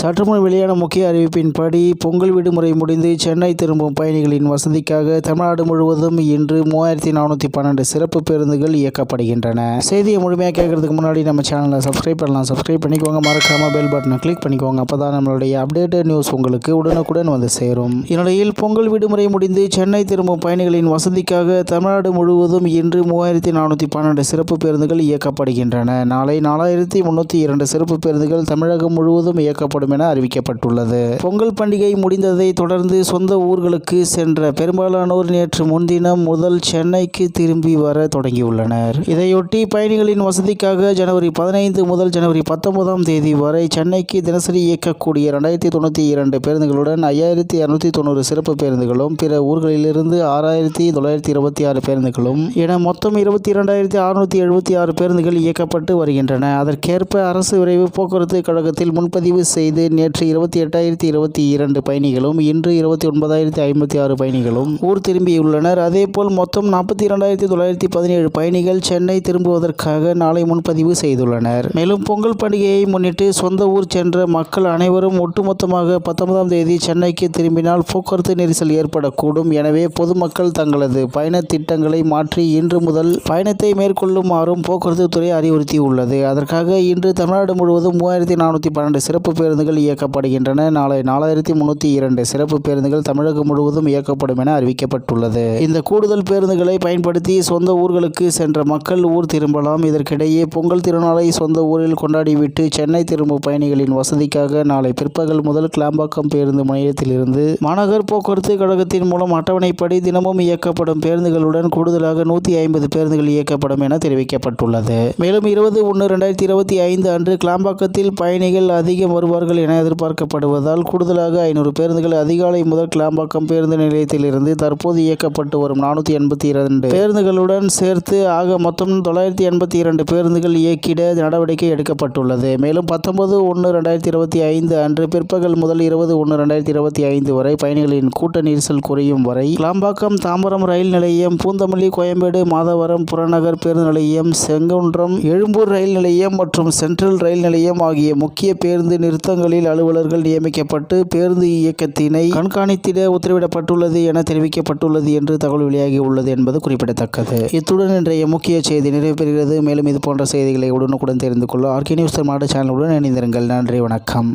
சற்றுமுன் வெளியான முக்கிய அறிவிப்பின்படி பொங்கல் விடுமுறை முடிந்து சென்னை திரும்பும் பயணிகளின் வசதிக்காக தமிழ்நாடு முழுவதும் இன்று மூவாயிரத்தி நானூற்றி பன்னெண்டு சிறப்பு பேருந்துகள் இயக்கப்படுகின்றன. செய்தியை முழுமையாக கேட்கறதுக்கு முன்னாடி நம்ம சேனலை சப்ஸ்கிரைப் பண்ணலாம். சப்ஸ்கிரைப் பண்ணிக்கோங்க. மறக்காம பெல் பட்டனை கிளிக் பண்ணிக்கோங்க. அப்போ தான் நம்மளுடைய அப்டேட்டட் நியூஸ் உங்களுக்கு உடனுக்குடன் வந்து சேரும். இந்நிலையில் பொங்கல் விடுமுறை முடிந்து சென்னை திரும்பும் பயணிகளின் வசதிக்காக தமிழ்நாடு முழுவதும் இன்று மூவாயிரத்தி நானூற்றி பன்னெண்டு சிறப்பு பேருந்துகள் இயக்கப்படுகின்றன. நாளை நாலாயிரத்தி முன்னூற்றி இரண்டு சிறப்பு பேருந்துகள் தமிழகம் முழுவதும் இயக்கப்படும் என அறிவிக்கப்பட்டுள்ளது. பொங்கல் பண்டிகை முடிந்ததை தொடர்ந்து சொந்த ஊர்களுக்கு சென்ற பெரும்பாலானோர் நேற்று முன்தினம் முதல் சென்னைக்கு திரும்பி வர தொடங்கியுள்ளனர். இதையொட்டி பயணிகளின் வசதிக்காக ஜனவரி பதினைந்து முதல் ஜனவரி பத்தொன்பதாம் தேதி வரை சென்னைக்கு தினசரி இயக்கக்கூடிய இரண்டாயிரத்தி தொண்ணூற்றி இரண்டு பேருந்துகளுடன் ஐயாயிரத்தி இரநூத்தி தொண்ணூறு சிறப்பு பேருந்துகளும் பிற ஊர்களிலிருந்து ஆறாயிரத்தி தொள்ளாயிரத்தி இருபத்தி ஆறு பேருந்துகளும் என மொத்தம் இருபத்தி இரண்டாயிரத்தி அறுநூத்தி எழுபத்தி ஆறு பேருந்துகள் இயக்கப்பட்டு வருகின்றன. அதற்கேற்ப அரசு விரைவு போக்குவரத்து கழகத்தில் முன்பதிவு செய்து நேற்று இருபத்தி எட்டாயிரத்தி இருபத்தி இரண்டு பயணிகளும் இன்று இருபத்தி ஒன்பதாயிரத்தி ஐம்பத்தி ஆறு பயணிகளும் ஊர் திரும்பியுள்ளனர். அதேபோல் மொத்தம் நாற்பத்தி இரண்டாயிரத்தி தொள்ளாயிரத்தி பதினேழு பயணிகள் சென்னை திரும்புவதற்காக நாளை முன்பதிவு செய்துள்ளனர். மேலும் பொங்கல் பண்டிகையை முன்னிட்டு சொந்த ஊர் சென்ற மக்கள் அனைவரும் ஒட்டுமொத்தமாக பத்தொன்பதாம் தேதி சென்னைக்கு திரும்பினால் போக்குவரத்து நெரிசல் ஏற்படக்கூடும். எனவே பொதுமக்கள் தங்களது பயண திட்டங்களை மாற்றி இன்று முதல் பயணத்தை மேற்கொள்ளுமாறும் போக்குவரத்து துறை அறிவுறுத்தியுள்ளது. அதற்காக இன்று தமிழ்நாடு முழுவதும் மூவாயிரத்தி நானூற்றி பன்னெண்டு சிறப்பு பேருந்து பேருந்துகள் இயக்கப்படுகின்றன. நாளை நாலாயிரத்தி முன்னூற்றி இரண்டு சிறப்பு பேருந்துகள் தமிழகம் முழுவதும் இயக்கப்படும் என அறிவிக்கப்பட்டுள்ளது. இந்த கூடுதல் பேருந்துகளை பயன்படுத்தி சொந்த ஊர்களுக்கு சென்ற மக்கள் ஊர் திரும்பலாம். இதற்கிடையே பொங்கல் திருநாளை சொந்த ஊரில் கொண்டாடிவிட்டு சென்னை திரும்பும் பயணிகளின் வசதிக்காக நாளை பிற்பகல் முதல் கிளாம்பாக்கம் பேருந்து முனையத்திலிருந்து மாநகர் போக்குவரத்து கழகத்தின் மூலம் அட்டவணைப்படி தினமும் இயக்கப்படும் பேருந்துகளுடன் கூடுதலாக நூற்றி ஐம்பது பேருந்துகள் இயக்கப்படும் என தெரிவிக்கப்பட்டுள்ளது. மேலும் இருபது ஒன்று ரெண்டாயிரத்தி இருபத்தி ஐந்து அன்று கிளாம்பாக்கத்தில் பயணிகள் அதிகம் வருவார்கள் என எதிர்பார்க்கப்படுவதால் கூடுதலாக ஐநூறு பேருந்துகள் அதிகாலை முதல் கிளாம்பாக்கம் பேருந்து நிலையத்திலிருந்து தற்போது இயக்கப்பட்டு வரும் நானூற்றி எண்பத்தி இரண்டு. பேருந்துகளுடன் சேர்த்து ஆக மொத்தம் தொள்ளாயிரத்தி எண்பத்தி இரண்டு பேருந்துகள் இயக்கிட நடவடிக்கை எடுக்கப்பட்டுள்ளது. மேலும் பத்தொன்பது ஒன்று ரெண்டாயிரத்தி இருபத்தி ஐந்து அன்று பிற்பகல் முதல் இருபது ஒன்று ரெண்டாயிரத்தி இருபத்தி ஐந்து வரை பயணிகளின் கூட்ட நெரிசல் குறையும் வரை கிளாம்பாக்கம் தாம்பரம் ரயில் நிலையம் பூந்தமல்லி கோயம்பேடு மாதவரம் புறநகர் பேருந்து நிலையம் செங்குன்றம் எழும்பூர் ரயில் நிலையம் மற்றும் சென்ட்ரல் ரயில் நிலையம் ஆகிய முக்கிய பேருந்து நிறுத்தங்களில் அலுவலர்கள் நியமிக்கப்பட்டு பேருந்து இயக்கத்தினை கண்காணித்திட உத்தரவிடப்பட்டுள்ளது என தெரிவிக்கப்பட்டுள்ளது என்று தகவல் வெளியாகி உள்ளது என்பது குறிப்பிடத்தக்கது. இத்துடன் இன்றைய முக்கிய செய்தி நிறைவு பெறுகிறது. மேலும் இது போன்ற செய்திகளை உடனுக்குடன் தெரிந்து கொள்ள ஆர்கே நியூஸ் மாவட்ட சேனலுடன் இணைந்திருங்கள். நன்றி வணக்கம்.